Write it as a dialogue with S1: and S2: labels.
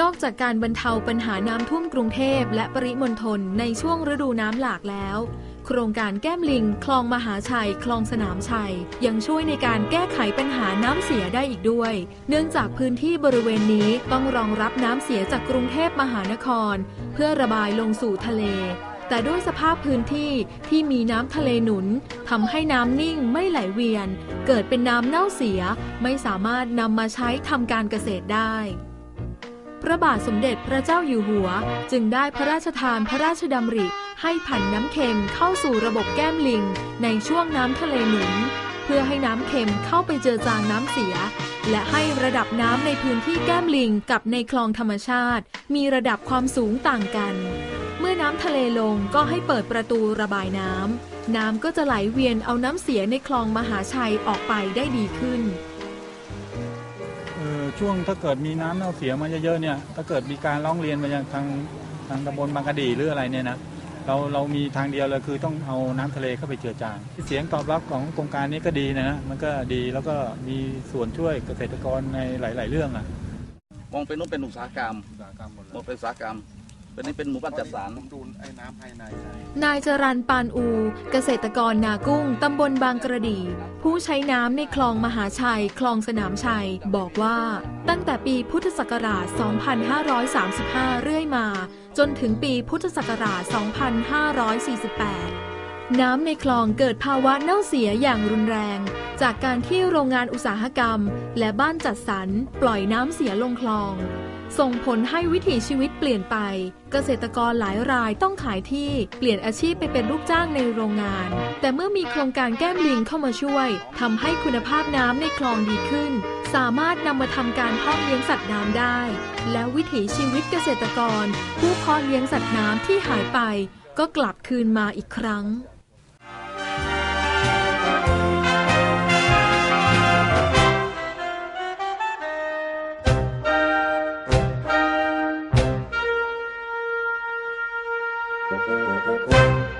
S1: นอกจากการบรรเทาปัญหาน้ำท่วมกรุงเทพและปริมณฑลในช่วงฤดูน้ำหลากแล้ว โครงการแก้มลิง คลองมหาชัย คลองสนามชัย ยังช่วยในการแก้ไขปัญหาน้ำเสียได้อีกด้วย เนื่องจากพื้นที่บริเวณนี้ต้องรองรับน้ำเสียจากกรุงเทพมหานคร เพื่อระบายลงสู่ทะเล แต่ด้วยสภาพพื้นที่ที่มีน้ำทะเลหนุนทำให้น้ำนิ่งไม่ไหลเวียน เกิดเป็นน้ำเน่าเสีย ไม่สามารถนำมาใช้ทำการเกษตรได้ ระบาทสมเด็จพระเจ้าอยู่หัว จึงได้พระราชทานพระราชดำริ ให้ผันน้ำเค็มเข้าสู่ระบบแก้มลิง ในช่วงน้ำทะเลหนุน เพื่อให้น้ำเค็มเข้าไปเจอจางน้ำเสีย และให้ระดับน้ำในพื้นที่แก้มลิงกับในคลองธรรมชาติ มีระดับความสูงต่างกัน เมื่อน้ำทะเลลงก็ให้เปิดประตูระบายน้ำน้ำก็จะไหลเวียนเอาน้ำเสียในคลองมหาชัยออกไปได้ดีขึ้น
S2: ช่วงถ้าเกิดมีน้ำเน่าเสียมาเยอะๆเนี่ยถ้าเกิดมีการร้องเรียนมายังทางทางตำบลบางกะดีหรืออะไรเนี่ยนะเราเรามีทางเดียวเลยคือต้องเอาน้ำทะเลเข้าไปเจือจางเสียงตอบรับของโครงการนี้ก็ดีนะฮะมันก็ดีแล้วก็มีส่วนช่วยเกษตรกรในหลาย ๆ เรื่องอะ
S3: มองเป็นนู้นเป็นอุตสาหกรรม
S4: อุตสาหกรรมหมดเล
S3: มอง
S4: ย
S3: เป็นอุตสาหกรรม เป็นนี่เป็นหมู่บ้านจัดสรร
S4: ผมดูไอ้น้ำภายในใช่
S1: นายจรันปานอู เกษตรกรนากุ้ง ตำบลบางกระดี ผู้ใช้น้ำในคลองมหาชัย คลองสนามชัย บอกว่า ตั้งแต่ปีพุทธศักราช 2535 เรื่อยมา จนถึงปีพุทธศักราช 2548น้ำในคลองเกิดภาวะเน่าเสียอย่างรุนแรง จากการที่โรงงานอุตสาหกรรม และบ้านจัดสรรปล่อยน้ำเสียลงคลอง ส่งผลให้วิถีชีวิตเปลี่ยนไป เกษตรกรหลายรายต้องขายที่เปลี่ยนอาชีพไปเป็นลูกจ้างในโรงงาน แต่เมื่อมีโครงการแก้มลิงเข้ามาช่วย ทำให้คุณภาพน้ำในคลองดีขึ้น สามารถนำมาทำการเพาะเลี้ยงสัตว์น้ำได้ และวิถีชีวิตเกษตรกร ผู้เพาะเลี้ยงสัตว์น้ำที่หายไป ก็กลับคืนมาอีกครั้ง Música